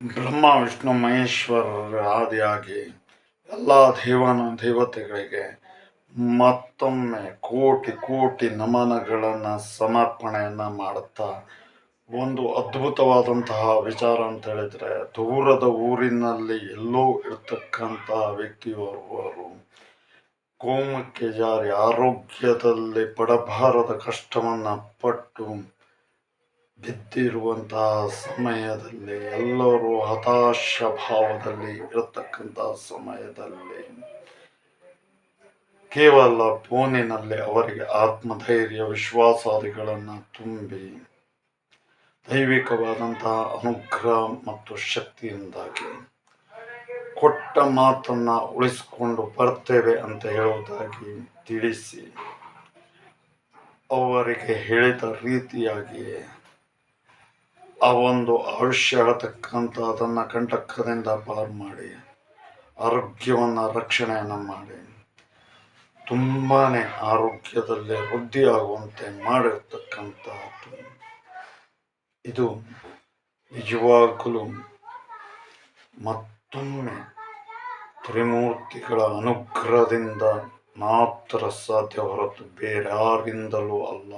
ಬ್ರಹ್ಮ ವಿಷ್ಣು ಮಹೇಶ್ವರರ ಆದಿಯಾಗಿ ಎಲ್ಲ ದೇವನ ದೇವತೆಗಳಿಗೆ ಮತ್ತೊಮ್ಮೆ ಕೋಟಿ ಕೋಟಿ ನಮನಗಳನ್ನು ಸಮರ್ಪಣೆಯನ್ನು ಮಾಡುತ್ತಾ ಒಂದು ಅದ್ಭುತವಾದಂತಹ ವಿಚಾರ ಅಂತ ಹೇಳಿದ್ರೆ, ದೂರದ ಊರಿನಲ್ಲಿ ಎಲ್ಲೋ ಇರ್ತಕ್ಕಂತಹ ವ್ಯಕ್ತಿಯವರು ಕೋಮಕ್ಕೆ ಜಾರಿ ಆರೋಗ್ಯದಲ್ಲಿ ಪಡಬಾರದ ಕಷ್ಟವನ್ನು ಪಟ್ಟು ಬಿದ್ದಿರುವಂತಹ ಸಮಯದಲ್ಲಿ ಎಲ್ಲರೂ ಹತಾಶ ಭಾವದಲ್ಲಿ ಇರತಕ್ಕಂತಹ ಸಮಯದಲ್ಲಿ ಕೇವಲ ಫೋನಿನಲ್ಲಿ ಅವರಿಗೆ ಆತ್ಮಧೈರ್ಯ, ವಿಶ್ವಾಸಾದಿಗಳನ್ನು ತುಂಬಿ ದೈವಿಕವಾದಂತಹ ಅನುಗ್ರಹ ಮತ್ತು ಶಕ್ತಿಯಿಂದಾಗಿ ಕೊಟ್ಟ ಮಾತನ್ನು ಉಳಿಸಿಕೊಂಡು ಬರ್ತೇವೆ ಅಂತ ಹೇಳುವುದಾಗಿ ತಿಳಿಸಿ ಅವರಿಗೆ ಹೇಳಿದ ರೀತಿಯಾಗಿಯೇ ಆ ಒಂದು ಆಯುಷ್ಯ ಆಗತಕ್ಕಂಥ ಅದನ್ನು ಕಂಟಕದಿಂದ ಪಾರು ಮಾಡಿ, ಆರೋಗ್ಯವನ್ನು ರಕ್ಷಣೆಯನ್ನು ಮಾಡಿ. ತುಂಬಾ ಆರೋಗ್ಯದಲ್ಲಿ ವೃದ್ಧಿಯಾಗುವಂತೆ ಮಾಡಿರ್ತಕ್ಕಂಥದ್ದು ಇದು ನಿಜವಾಗಲೂ ಮತ್ತೊಮ್ಮೆ ತ್ರಿಮೂರ್ತಿಗಳ ಅನುಗ್ರಹದಿಂದ ಮಾತ್ರ ಸಾಧ್ಯ ಹೊರತು ಬೇರ್ಯಾರಿಂದಲೂ ಅಲ್ಲ.